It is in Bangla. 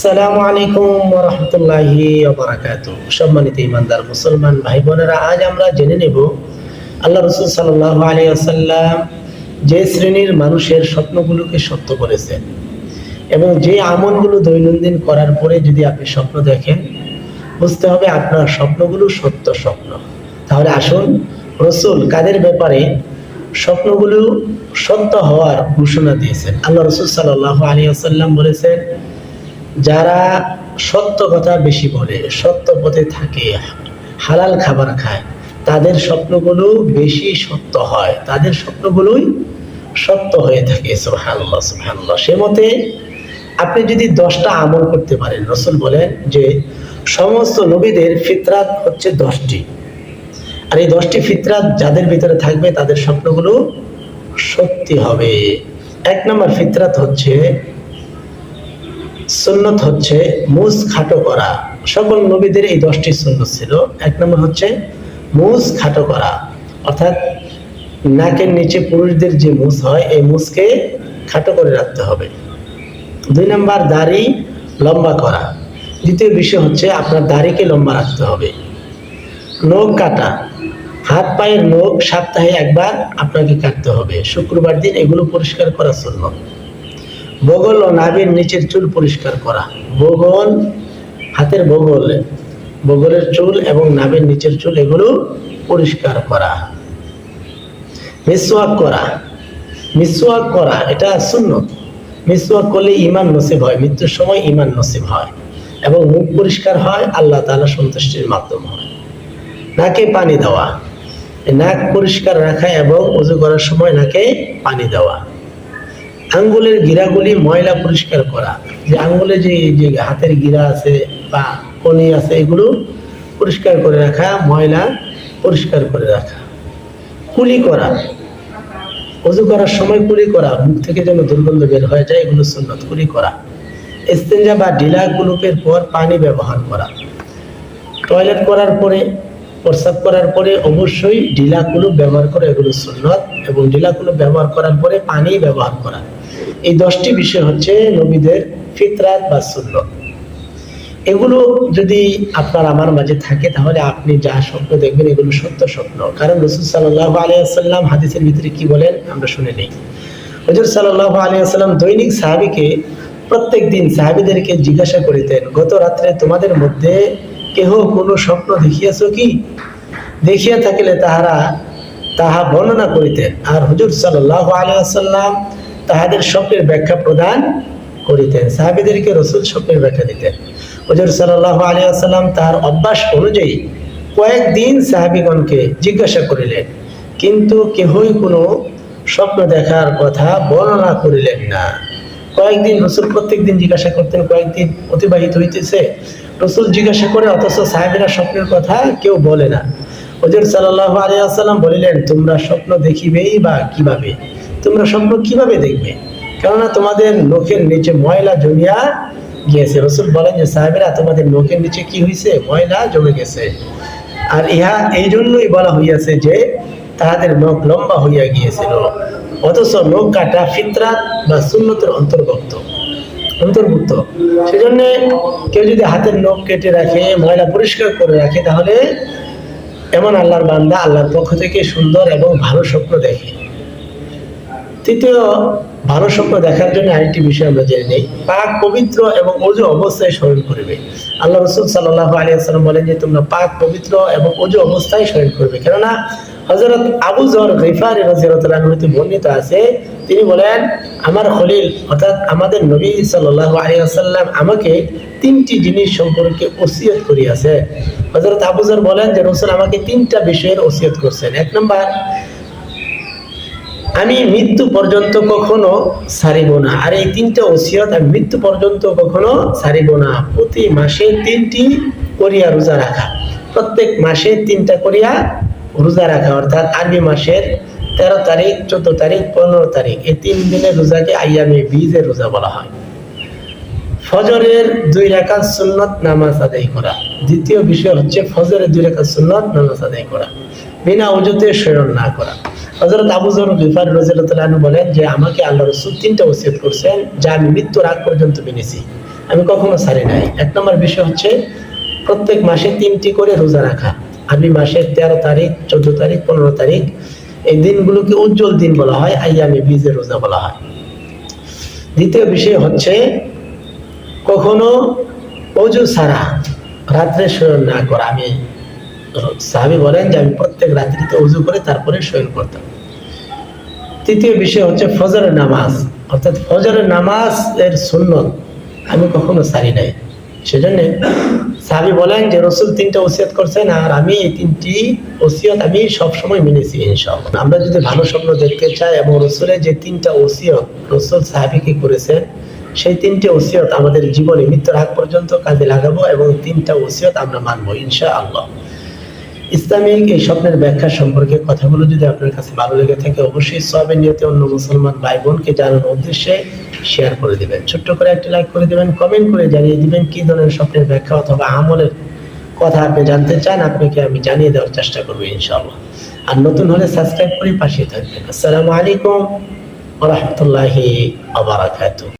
আসসালামু আলাইকুম রহমতুল্লাহি সম্মানিত ইমানদার মুসলমান ভাই বোনেরা আজ আমরা জেনে নেব আল্লাহ রসুল সাল্লাহ আলী আসাল্লাম যে শ্রেণির মানুষের স্বপ্নগুলোকে সত্য করেছেন এবং যে আমলগুলো দৈনন্দিন করার পরে যদি আপনি স্বপ্ন দেখেন, বুঝতে হবে আপনার স্বপ্নগুলো সত্য স্বপ্ন। তাহলে আসুন, রসুল কাদের ব্যাপারে স্বপ্নগুলো সত্য হওয়ার ঘোষণা দিয়েছেন? আল্লাহ রসুল সাল্লাহ আলী আসাল্লাম বলেছেন যারা সত্য কথা বেশি বলে, সত্য পথে থাকে, হালাল খাবার খায়, তাদের স্বপ্নগুলো বেশি সত্য হয়। তাদের স্বপ্নগুলোই সত্য হয়ে থাকে সে মতে আপনি যদি দশটা আমল করতে পারেন, রসুল বলেন যে সমস্ত নবীদের ফিতরাত হচ্ছে দশটি। আর এই দশটি ফিতরাত যাদের ভিতরে থাকবে, তাদের স্বপ্নগুলো সত্যি হবে। এক নম্বর ফিতরাত হচ্ছে সুন্নত হচ্ছে মুজ খাটো করা। সকল নবীদের এই দশটি সুন্নত ছিল। এক নম্বর হচ্ছে মুজ খাটো করা। অর্থাৎ নাকের নিচে পুরুষদের যে মুজ হয়, এই মুজকে খাটো করে রাখতে হবে। দুই নম্বর, দাড়ি লম্বা করা। দ্বিতীয় বিষয় হচ্ছে আপনার দাড়িকে লম্বা রাখতে হবে। নখ কাটা। হাত পায়ের নখ সপ্তাহে একবার আপনাকে কাটতে হবে। শুক্রবার দিন এগুলো পরিষ্কার করা সুন্নত। বগল ও নাভির নিচের চুল পরিষ্কার করা। বগল, হাতের বগল, বগলের চুল এবং নাভির নিচের চুল এগুলো পরিষ্কার করা। মিসওয়াক করা। মিসওয়াক করা, এটা শূন্য মিসওয়াক করলে ইমান নসিব হয়, মৃত্যুর সময় ইমান নসিব হয় এবং মুখ পরিষ্কার হয়, আল্লাহ তাআলা সন্তুষ্টির মাধ্যম হয়। নাকে পানি দেওয়া। নাক পরিষ্কার রাখা এবং উজু করার সময় নাকে পানি দেওয়া। আঙ্গুলের গিরাগুলি ময়লা পরিষ্কার করা। যে আঙ্গুলে যে যে হাতের গিরা আছে বা কনি আছে, এগুলো পরিষ্কার করে রাখা, ময়লা পরিষ্কার করে রাখা। কুলি করা। অজু করার সময় কুলি করা। মুখ থেকে যেন দুর্গন্ধ বের হয়ে যায়, এগুলো সুন্নত। কুলি করা। এস্তেঞ্জা বা ডিলা কুলুপের পর পানি ব্যবহার করা। টয়লেট করার পরে, প্রস্রাব করার পরে অবশ্যই ঢিলা কুলুপ ব্যবহার করা, এগুলো সুন্নত। এবং ঢিলা কুলুপ ব্যবহার করার পরে পানি ব্যবহার করা। এই দশটি বিষয় হচ্ছে নবীদের ফিতরাত বা সুন্নত। এগুলো যদি আপনার আমার মাঝে থাকে, তাহলে আপনি যা স্বপ্ন দেখবেন, এগুলো সত্য স্বপ্ন। কারণ রসুল সাল্লাহ আলিয়াল্লাম হাদিসের ভিতরে কি বলেন, আমরা শুনে নেই। হজর সাল্লাহ আলিয়াল্লাম দৈনিক সাহাবিকে প্রত্যেক দিন সাহাবিদেরকে জিজ্ঞাসা করিতেন, গত রাত্রে তোমাদের মধ্যে কেহ কোনো স্বপ্ন দেখিয়াছ কি? দেখিয়া থাকিলে তাহারা তাহা বর্ণনা করিতেন। আর হুজুর সাল্লাহ আলিয়াল্লাম তাহাদের স্বপ্নের ব্যাখ্যা প্রদান করিতেন। সাহাবিদেরকে রসুল স্বপ্নের ব্যাখ্যা দিতেন। হুজুর সাল্লাহ আলিয়াল্লাম তার অভ্যাস অনুযায়ী কয়েকদিন সাহাবিগণকে জিজ্ঞাসা করিলেন, কিন্তু কেহই কোনো স্বপ্ন দেখার কথা বর্ণনা করিলেন না। কয়েকদিন রসুল প্রত্যেক দিন জিজ্ঞাসা করতেন, কয়েকদিন অতিবাহিত হইতেছে। রসুল জিজ্ঞাসা করে, অথচ সাহেবেরা স্বপ্নের কথা কেউ বলে না। হজর সাল্লাহ আলিয়াল্লাম বলিলেন, তোমরা স্বপ্ন দেখিবেই বা কীভাবে? তোমরা স্বপ্ন কীভাবে দেখবে? কেননা তোমাদের নখের নিচে ময়লা জমিয়া গিয়েছে। রসুল বলেন যে, সাহেবেরা, তোমাদের নখের নিচে কি হয়েছে ময়লা জমে গেছে। আর ইহা এই জন্যই বলা হইয়াছে যে, তাহাদের নখ লম্বা হইয়া গিয়েছিল। অথচ নখ কাটা ফিতরাত বা সুন্নতের অন্তর্ভুক্ত অন্তর্ভুক্ত। সেজন্য কেউ যদি হাতের নখ কেটে রাখে, ময়লা পরিষ্কার করে রাখে, তাহলে এমন আল্লাহর বান্দা আল্লাহর পক্ষ থেকে সুন্দর এবং ভালো স্বপ্ন দেখে। তৃতীয়, ভালো স্বপ্ন দেখার জন্য আরেকটি বিষয় আমরা জেনে নেই। পাক পবিত্র এবং অজু অবস্থায় স্মরণ করবে। আল্লাহ রসুল সাল্লাহ আলিয়াল্লাম বলেন যে, তোমরা পাক পবিত্র এবং অজু অবস্থায় স্মরণ করবে। কেননা হজরত আবু জর রিফার হজরত বর্ণিত আছে। তিনি বলেন, আমার খলিল, অর্থাৎ আমাদের নবী সাল্লাহ আলিয়াল্লাম আমাকে তিনটি জিনিস সম্পর্কে ওসিয়ত করিয়াছে। হজরত আবুজর বলেন যে, রসুল আমাকে তিনটা বিষয়ের ওসিয়ত করছেন। এক নম্বর আমি মৃত্যু পর্যন্ত কখনো সারিব না। আর এই তিনটা ওসিয়ত আমি মৃত্যু পর্যন্ত কখনো সারিব না। প্রতি মাসে তিনটি করিয়া রোজা রাখা। প্রত্যেক মাসে তিনটা করিয়া রোজা রাখা। অর্থাৎ আরবি মাসের তেরো তারিখ, চোদ্দ তারিখ, পনেরো তারিখ। এই তিন দিনের রোজাকে আইয়ামে বীজের রোজা বলা হয়। ফজরের দুই রাকাত সুন্নত নামাজ আদায় করা। দ্বিতীয় বিষয় হচ্ছে ফজরের দুই রাকাত সুন্নত নামাজ আদায় করা। বিনা অজুতে শয়ন না করা। হজরত আবু জর গিফার রাদিয়াল্লাহু বলেন যে, আমাকে আল্লাহ রসুল তিনটা ওসিয়ত করছেন, যা আমি মৃত্যুর আগ পর্যন্ত মেনেছি। আমি কখনো ছাড়ি নাই। এক নম্বর বিষয় হচ্ছে, প্রত্যেক মাসে তিনটি করে রোজা রাখা। আরবি মাসের তেরো তারিখ, চোদ্দ তারিখ, পনেরো তারিখ, এই দিনগুলোকে উজ্জ্বল দিন বলা হয় আইয়ামে বীজের রোজা বলা হয়। দ্বিতীয় বিষয় হচ্ছে, কখনো অজু ছাড়া রাত্রে শয়ন না করা। আমি সাহাবি বলেন যে আমি প্রত্যেক রাত্রিতে অজু করে তারপরে শয়ন করতাম তৃতীয় বিষয় হচ্ছে ফজরের নামাজ। অর্থাৎ ফজরের নামাজ এর সুন্নত আমি কখনো সারি নাই। সেজন্য সাহাবি বলেন যে রসুল তিনটা ওসিয়ত করছেন আর আমি এই তিনটি ওসিয়ত আমি সবসময় মেনেছি ইনশাআল্লাহ। আমরা যদি ভালো স্বপ্ন দেখতে চাই এবং রসুলের যে তিনটা ওসিয়ত রসুল সাহাবিকে করেছেন, সেই তিনটে ওসিয়ত আমাদের জীবনে মৃত্যুর আগ পর্যন্ত কাজে লাগাবো এবং তিনটা ওসিয়ত আমরা মানবো ইনশাআল্লাহ। ইসলামিক এই স্বপ্নের ব্যাখ্যা সম্পর্কে কথাগুলো যদি আপনার কাছে ভালো লেগে থাকে, অবশ্যই সবের নিয়তে অন্য মুসলমান ভাই বোনকে জানানোর উদ্দেশ্যে শেয়ার করে দিবেন। ছোট্ট করে একটা লাইক করে দিবেন কমেন্ট করে জানিয়ে দিবেন কি ধরনের স্বপ্নের ব্যাখ্যা অথবা আমলের কথা আপনি জানতে চান, আপনাকে আমি জানিয়ে দেওয়ার চেষ্টা করব ইনশাআল্লাহ। আর নতুন হলে সাবস্ক্রাইব করে পাশে থাকবেন। আসসালামু আলাইকুম ওরহমতুল্লাহি আবরাকাতুহ